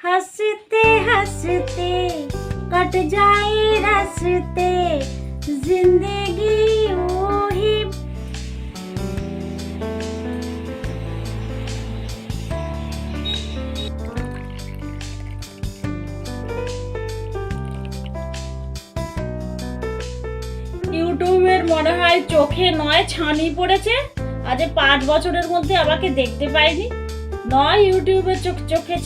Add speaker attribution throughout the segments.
Speaker 1: हंसते हंसते कट जाए रस्ते जिंदगी वही ইউটিউবের মনে হয় চোখে নয় ছানি পড়েছে আজ এ পাঁচ বছরের মধ্যে আমাকে দেখতে পাইনি নয় ইউটিউবের চোখ চোখে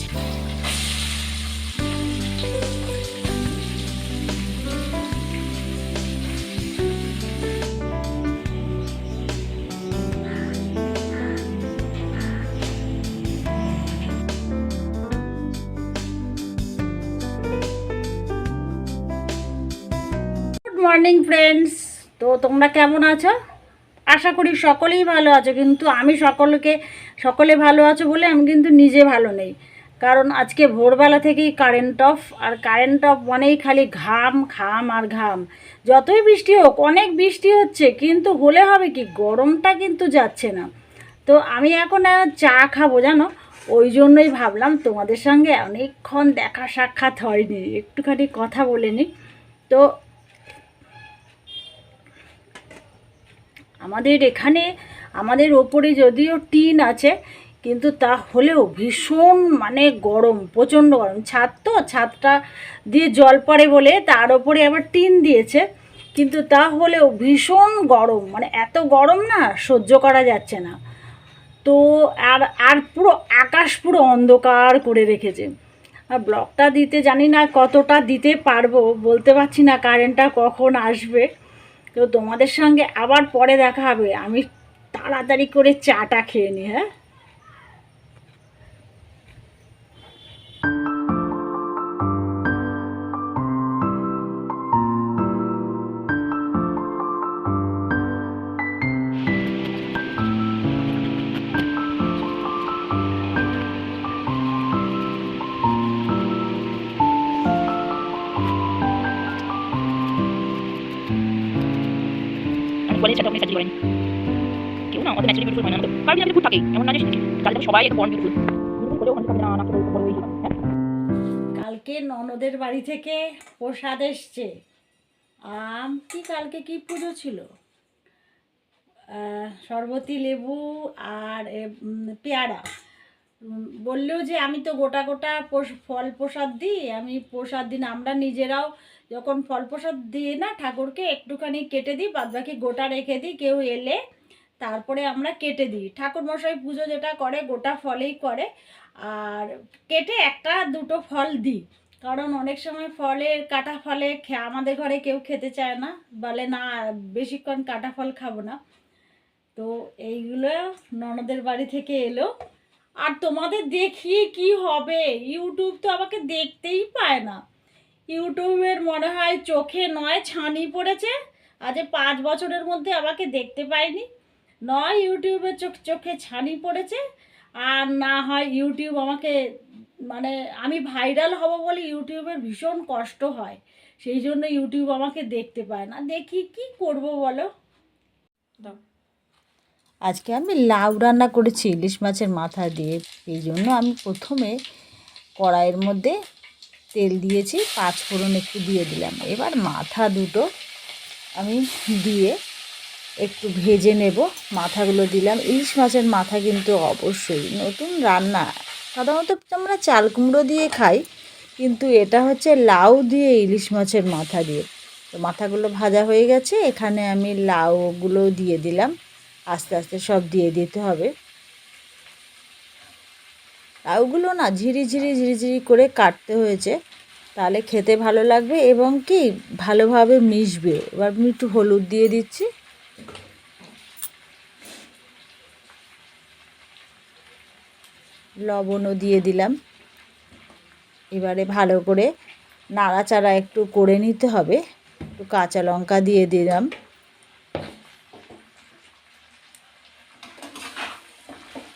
Speaker 1: মর্নিং ফ্রেন্ডস তো তোমরা কেমন আছো? আশা করি সকলেই ভালো আছো, কিন্তু আমি সকলকে, সকলে ভালো আছো বলে আমি কিন্তু নিজে ভালো নেই। কারণ আজকে ভোরবেলা থেকেই কারেন্ট অফ আর কারেন্ট অফ মানেই খালি ঘাম ঘাম আর ঘাম। যতই বৃষ্টি হোক, অনেক বৃষ্টি হচ্ছে, কিন্তু হলে হবে কি, গরমটা কিন্তু যাচ্ছে না। তো আমি এখন চা খাব, জানো? ওই জন্যই ভাবলাম তোমাদের সঙ্গে অনেকক্ষণ দেখা সাক্ষাৎ হয়নি, একটুখানি কথা বলে নিই। তো আমাদের এখানে, আমাদের ওপরে যদিও টিন আছে, কিন্তু তা হলেও ভীষণ মানে গরম, প্রচণ্ড গরম। ছাদ তো, ছাদটা দিয়ে জল পড়ে বলে তার ওপরে আবার টিন দিয়েছে, কিন্তু তা হলেও ভীষণ গরম। মানে এত গরম না, সহ্য করা যাচ্ছে না। তো আর আর পুরো আকাশ পুরো অন্ধকার করে রেখেছে। আর ব্লকটা দিতে জানি না কতটা দিতে পারব, বলতে পারছি না কারেন্টটা কখন আসবে। তো তোমাদের সঙ্গে আবার পরে দেখা হবে। আমি তাড়াতাড়ি করে চাটা খেয়ে নিই হ্যাঁ?
Speaker 2: হয় কালকে
Speaker 1: ননদের বাড়ি থেকে প্রসাদ এসছে। আম কি কালকে কি পুজো ছিল? আহ, শরবতি লেবু আর পেয়ারা। বললেও যে আমি তো গোটা গোটা ফল প্রসাদ দিই আমি প্রসাদ দিন আমরা নিজেরাও যখন ফল প্রসাদ দিই না, ঠাকুরকে একটুখানি কেটে দিই, বাদবাকি গোটা রেখে দিই, কেউ এলে তারপরে আমরা কেটে দিই। ঠাকুর মশাই পুজো যেটা করে, গোটা ফলেই করে। আর কেটে একটা দুটো ফল দিই। কারণ অনেক সময় ফলের কাটা ফলে আমাদের ঘরে কেউ খেতে চায় না। বলে, না, বেশিক্ষণ কাটা ফল খাব না। তো এইগুলো ননদের বাড়ি থেকে এলো। আর তোমাদের দেখিয়ে কি হবে? ইউটিউব তো আমাকে দেখতেই পায় না। ইউটিউবের মনে হয় চোখে নয় ছানি পড়েছে। আজ পাঁচ বছরের মধ্যে আমাকে দেখতে পাইনি। নয় ইউটিউবের চোখ চোখে ছানি পড়েছে। আর না হয় ইউটিউব আমাকে মানে আমি ভাইরাল হব বলে ইউটিউবের ভীষণ কষ্ট হয়। সেই জন্য ইউটিউব আমাকে দেখতে পায় না। দেখি কি করব বলো? আজকে আমি লাউ রান্না করেছি ইলিশ মাছের মাথা দিয়ে। এই জন্য আমি প্রথমে কড়াইয়ের মধ্যে তেল দিয়েছি, পাঁচ ফোড়ন একটু দিয়ে দিলাম। এবার মাথা দুটো আমি দিয়ে একটু ভেজে নেব। মাথাগুলো দিলাম। ইলিশ মাছের মাথা কিন্তু অবশ্যই নতুন রান্না। সাধারণত আমরা চাল কুমড়ো দিয়ে খাই, কিন্তু এটা হচ্ছে লাউ দিয়ে ইলিশ মাছের মাথা দিয়ে। তো মাথাগুলো ভাজা হয়ে গেছে, এখানে আমি লাউগুলো দিয়ে দিলাম। আস্তে আস্তে সব দিয়ে দিতে হবে। লাউগুলো না ঝিরি ঝিরি ঝিরি ঝিরি করে কাটতে হয়েছে। তাহলে খেতে ভালো লাগবে এবং কি ভালোভাবে মিশবে। এবার আমি একটু হলুদ দিয়ে দিচ্ছি। লবণও দিয়ে দিলাম। এবারে ভালো করে নাড়াচাড়া একটু করে নিতে হবে। একটু কাঁচা লঙ্কা দিয়ে দিলাম।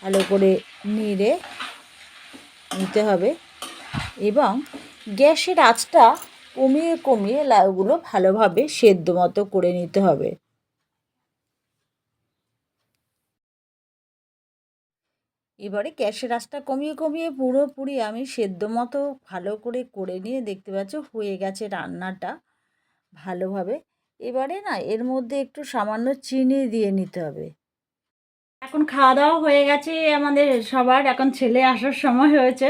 Speaker 1: ভালো করে নেড়ে নিতে হবে এবং গ্যাসের আঁচটা কমিয়ে কমিয়ে লাউগুলো ভালোভাবে সেদ্ধ মতো করে নিতে হবে। এবারে গ্যাসের আঁচটা কমিয়ে কমিয়ে পুরোপুরি আমি সেদ্ধ মতো ভালো করে করে নিয়ে দেখতে পাচ্ছ হয়ে গেছে রান্নাটা ভালোভাবে। এবারে না এর মধ্যে একটু সামান্য চিনি দিয়ে নিতে হবে। এখন খাওয়া দাওয়া হয়ে গেছে আমাদের সবার, এখন ছেলে আসার সময় হয়েছে।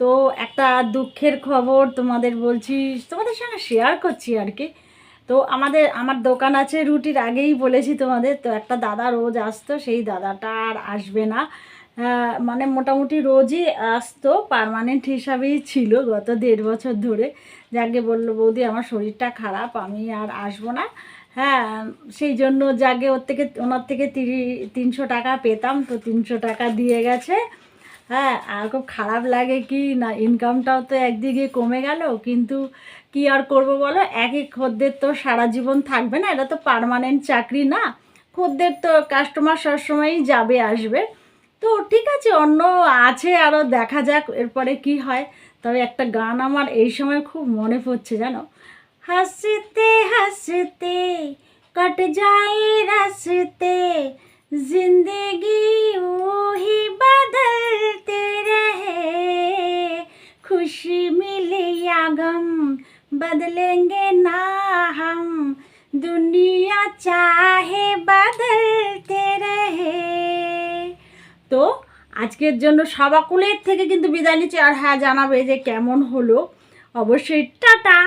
Speaker 1: তো একটা দুঃখের খবর তোমাদের বলছি, তোমাদের সঙ্গে শেয়ার করছি আর কি। তো আমাদের, আমার দোকান আছে রুটির, আগেই বলেছি তোমাদের, তো একটা দাদা রোজ আসতো, সেই দাদাটা আর আসবে না। মানে মোটামুটি রোজই আসতো পার্মানেন্ট হিসাবেই ছিল গত দেড় বছর ধরে। যাকে বলল, বৌদি, আমার শরীরটা খারাপ, আমি আর আসব না। হ্যাঁ সেই জন্য যাকে ওর থেকে, ওনার থেকে তিরি, তিনশো টাকা পেতাম, তো তিনশো টাকা দিয়ে গেছে। হ্যাঁ আর খুব খারাপ লাগে কি না ইনকামটাও তো একদিকে কমে গেল, কিন্তু কি আর করব বলো? একই খদ্দের তো সারা জীবন থাকবে না, এটা তো পার্মানেন্ট চাকরি না। খদ্দের তো কাস্টমার সবসময়ই যাবে, আসবে। তো ঠিক আছে, অন্য আছে আরও দেখা যাক, এরপরে কি হয়। তবে একটা গান আমার এই সময় খুব মনে পড়ছে, জানো? হাসতে হাসতে কট যায় রাস্তে जिंदगी वही बदलते रहे खुशी मिले या गम बदलेंगे ना हम दुनिया चाहे बदलते रहे তো আজকের জন্য সবাকুলের থেকে কিন্তু বিদায় নিচ্ছি আর হ্যাঁ জানাবে যে কেমন হলো অবশ্যই টাটা